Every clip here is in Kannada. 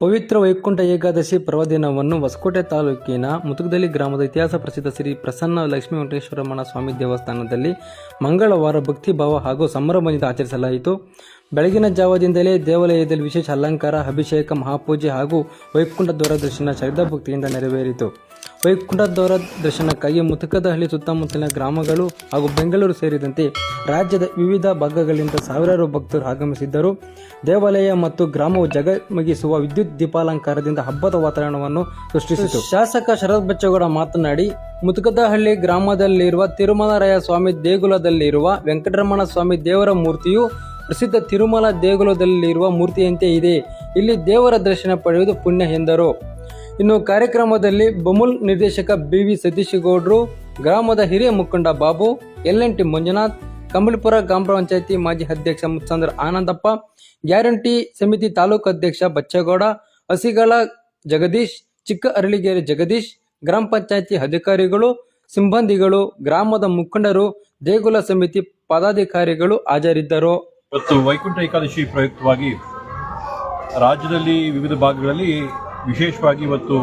ಪವಿತ್ರ ವೈಕುಂಠ ಏಕಾದಶಿ ಪರ್ವದಿನವನ್ನು ಹೊಸಕೋಟೆ ತಾಲೂಕಿನ ಮುತುಗದಲ್ಲಿ ಗ್ರಾಮದ ಇತಿಹಾಸ ಪ್ರಸಿದ್ಧ ಶ್ರೀ ಪ್ರಸನ್ನ ಲಕ್ಷ್ಮೀ ವೆಂಕಟೇಶ್ವರಮ್ಮನ ಸ್ವಾಮಿ ದೇವಸ್ಥಾನದಲ್ಲಿ ಮಂಗಳವಾರ ಭಕ್ತಿಭಾವ ಹಾಗೂ ಸಂಭ್ರಮದಿಂದ ಆಚರಿಸಲಾಯಿತು. ಬೆಳಗಿನ ಜಾವದಿಂದಲೇ ದೇವಾಲಯದಲ್ಲಿ ವಿಶೇಷ ಅಲಂಕಾರ, ಅಭಿಷೇಕ, ಮಹಾಪೂಜೆ ಹಾಗೂ ವೈಕುಂಠ ದ್ವಾರ ದರ್ಶನ ಶ್ರದ್ಧಾಭಕ್ತಿಯಿಂದ ನೆರವೇರಿತು. ವೈಕುಂಠ ದ್ವಾರ ದರ್ಶನಕ್ಕಾಗಿ ಮುತಕದಹಳ್ಳಿ ಸುತ್ತಮುತ್ತಲಿನ ಗ್ರಾಮಗಳು ಹಾಗೂ ಬೆಂಗಳೂರು ಸೇರಿದಂತೆ ರಾಜ್ಯದ ವಿವಿಧ ಭಾಗಗಳಿಂದ ಸಾವಿರಾರು ಭಕ್ತರು ಆಗಮಿಸಿದ್ದರು. ದೇವಾಲಯ ಮತ್ತು ಗ್ರಾಮವು ಜಗಮಗಿಸುವ ವಿದ್ಯುತ್ ದೀಪಾಲಂಕಾರದಿಂದ ಹಬ್ಬದ ವಾತಾವರಣವನ್ನು ಸೃಷ್ಟಿಸಿತು. ಶಾಸಕ ಶರತ್ ಬಚ್ಚೇಗೌಡ ಮಾತನಾಡಿ, ಮುತುಕದಹಳ್ಳಿ ಗ್ರಾಮದಲ್ಲಿರುವ ತಿರುಮಲರಾಯ ಸ್ವಾಮಿ ದೇಗುಲದಲ್ಲಿರುವ ವೆಂಕಟರಮಣ ಸ್ವಾಮಿ ದೇವರ ಮೂರ್ತಿಯು ಪ್ರಸಿದ್ಧ ತಿರುಮಲ ದೇಗುಲದಲ್ಲಿರುವ ಮೂರ್ತಿಯಂತೆ ಇದೆ. ಇಲ್ಲಿ ದೇವರ ದರ್ಶನ ಪಡೆಯುವುದು ಪುಣ್ಯ ಎಂದರು. ಇನ್ನು ಕಾರ್ಯಕ್ರಮದಲ್ಲಿ ಬಮುಲ್ ನಿರ್ದೇಶಕ ಬಿ ವಿ ಸತೀಶಗೌಡರು, ಗ್ರಾಮದ ಹಿರಿಯ ಮುಖಂಡ Babu L N T Manjunath, Kambalipura ಗ್ರಾಮ ಪಂಚಾಯತಿ ಮಾಜಿ ಅಧ್ಯಕ್ಷ ಮುತ್ಸಂದ್ರ ಆನಂದಪ್ಪ, ಗ್ಯಾರಂಟಿ ಸಮಿತಿ ತಾಲೂಕು ಅಧ್ಯಕ್ಷ ಬಚ್ಚೇಗೌಡ ಹಸಿಗಳ ಜಗದೀಶ್, ಚಿಕ್ಕ ಅರಳಿಗೆರೆ ಜಗದೀಶ್, ಗ್ರಾಮ ಪಂಚಾಯತಿ ಅಧಿಕಾರಿಗಳು, ಸಿಬ್ಬಂದಿಗಳು, ಗ್ರಾಮದ ಮುಖಂಡರು, ದೇಗುಲ ಸಮಿತಿ ಪದಾಧಿಕಾರಿಗಳು ಹಾಜರಿದ್ದರು. ಇವತ್ತು ವೈಕುಂಠ ಏಕಾದಶಿ ಪ್ರಯುಕ್ತವಾಗಿ ರಾಜ್ಯದಲ್ಲಿ ವಿವಿಧ ಭಾಗಗಳಲ್ಲಿ ವಿಶೇಷವಾಗಿ ಇವತ್ತು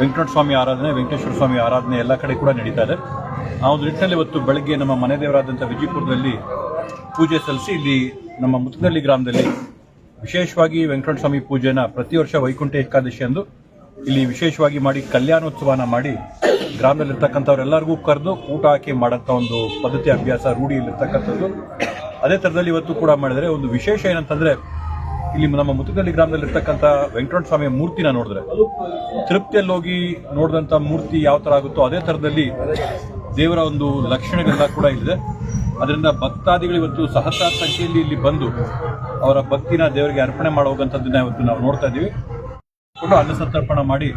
ವೆಂಕಟೇಶ್ವರ ಸ್ವಾಮಿ ಆರಾಧನೆ, ವೆಂಕಟೇಶ್ವರ ಸ್ವಾಮಿ ಆರಾಧನೆ ಎಲ್ಲ ಕಡೆ ಕೂಡ ನಡೀತಾ ಇದೆ. ಆ ಒಂದು ನಿಟ್ಟಿನಲ್ಲಿ ಇವತ್ತು ಬೆಳಗ್ಗೆ ನಮ್ಮ ಮನೆ ದೇವರಾದಂಥ ವಿಜಯಪುರದಲ್ಲಿ ಪೂಜೆ ಸಲ್ಲಿಸಿ ಇಲ್ಲಿ ನಮ್ಮ ಮುತ್ತನಹಳ್ಳಿ ಗ್ರಾಮದಲ್ಲಿ ವಿಶೇಷವಾಗಿ ವೆಂಕಟೇಶ್ವರ ಸ್ವಾಮಿ ಪೂಜೆನ ಪ್ರತಿ ವರ್ಷ ವೈಕುಂಠ ಏಕಾದಶಿ ಎಂದು ಇಲ್ಲಿ ವಿಶೇಷವಾಗಿ ಮಾಡಿ ಕಲ್ಯಾಣೋತ್ಸವನ ಮಾಡಿ ಗ್ರಾಮದಲ್ಲಿರ್ತಕ್ಕಂಥವ್ರೆಲ್ಲರಿಗೂ ಕರೆದು ಊಟ ಹಾಕಿ ಮಾಡೋಂಥ ಒಂದು ಪದ್ಧತಿ, ಅಭ್ಯಾಸ, ರೂಢಿಯಲ್ಲಿರ್ತಕ್ಕಂಥದ್ದು. ಅದೇ ಥರದಲ್ಲಿ ಇವತ್ತು ಕೂಡ ಮಾಡಿದರೆ ಒಂದು ವಿಶೇಷ ಏನಂತಂದ್ರೆ ಇಲ್ಲಿ ನಮ್ಮ ಮುತ್ತುಕಳ್ಳಿ ಗ್ರಾಮದಲ್ಲಿ ಇರ್ತಕ್ಕಂಥ ವೆಂಕಟರಮಣ ಸ್ವಾಮಿಯ ಮೂರ್ತಿನ ನೋಡಿದ್ರೆ ತೃಪ್ತಿಯಲ್ಲಿ ಹೋಗಿ ನೋಡಿದಂಥ ಮೂರ್ತಿ ಯಾವ ಥರ ಆಗುತ್ತೋ ಅದೇ ಥರದಲ್ಲಿ ದೇವರ ಒಂದು ಲಕ್ಷಣಗಳೆಲ್ಲ ಕೂಡ ಇಲ್ಲಿದೆ. ಅದರಿಂದ ಭಕ್ತಾದಿಗಳು ಇವತ್ತು ಸಹಸ್ರ ಸಂಖ್ಯೆಯಲ್ಲಿ ಇಲ್ಲಿ ಬಂದು ಅವರ ಭಕ್ತಿನ ದೇವರಿಗೆ ಅರ್ಪಣೆ ಮಾಡೋ ಹೋಗುವಂಥದ್ದನ್ನ ಇವತ್ತು ನಾವು ನೋಡ್ತಾ ಇದ್ದೀವಿ. ಕೂಡ ಅನ್ನ ಸಂತರ್ಪಣೆ ಮಾಡಿ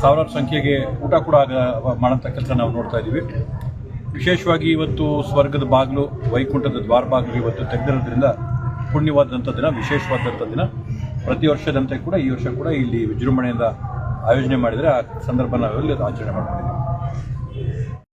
ಸಾವಿರಾರು ಸಂಖ್ಯೆಗೆ ಊಟ ಕೂಡ ಆಗ- ಮಾಡೋಂಥ ಕೆಲಸ ನಾವು ನೋಡ್ತಾ ಇದ್ದೀವಿ. ವಿಶೇಷವಾಗಿ ಇವತ್ತು ಸ್ವರ್ಗದ ಬಾಗಿಲು, ವೈಕುಂಠದ ದ್ವಾರ ಬಾಗಿಲು ಇವತ್ತು ತೆಗೆದಿರೋದ್ರಿಂದ ಪುಣ್ಯವಾದಂಥ ದಿನ, ವಿಶೇಷವಾದಂಥ ದಿನ. ಪ್ರತಿ ವರ್ಷದಂತೆ ಕೂಡ ಈ ವರ್ಷ ಕೂಡ ಇಲ್ಲಿ ವಿಜೃಂಭಣೆಯಿಂದ ಆಯೋಜನೆ ಮಾಡಿದರೆ ಆ ಸಂದರ್ಭ ನಾವೆಲ್ಲ ಆಚರಣೆ ಮಾಡ್ತೀವಿ